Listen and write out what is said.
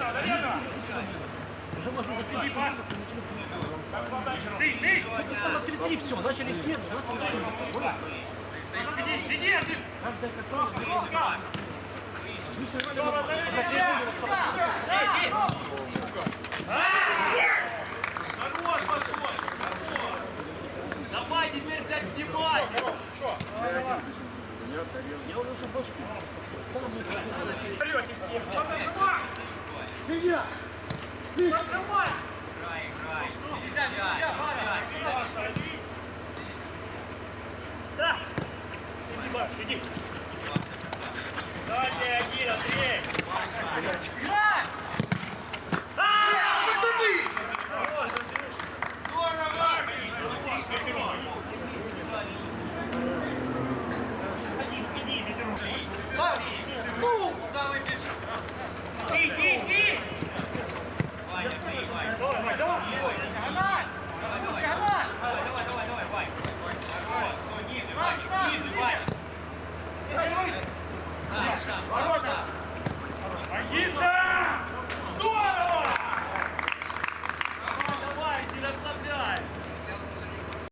Довірно, довірно. Уже можно запить. Діма. Так, подай. Ти, ти. Это само 3-3, все, начали с первого, начали с первого. Іди, іди, Андрій. Каждое касание. Сьома, завіряй. Хорош, Пашой! Давай теперь блядь, снимай! Я уже уже башки. иди. Да. Иди, Маш, иди. Дальше, один, Андрей. Ницца!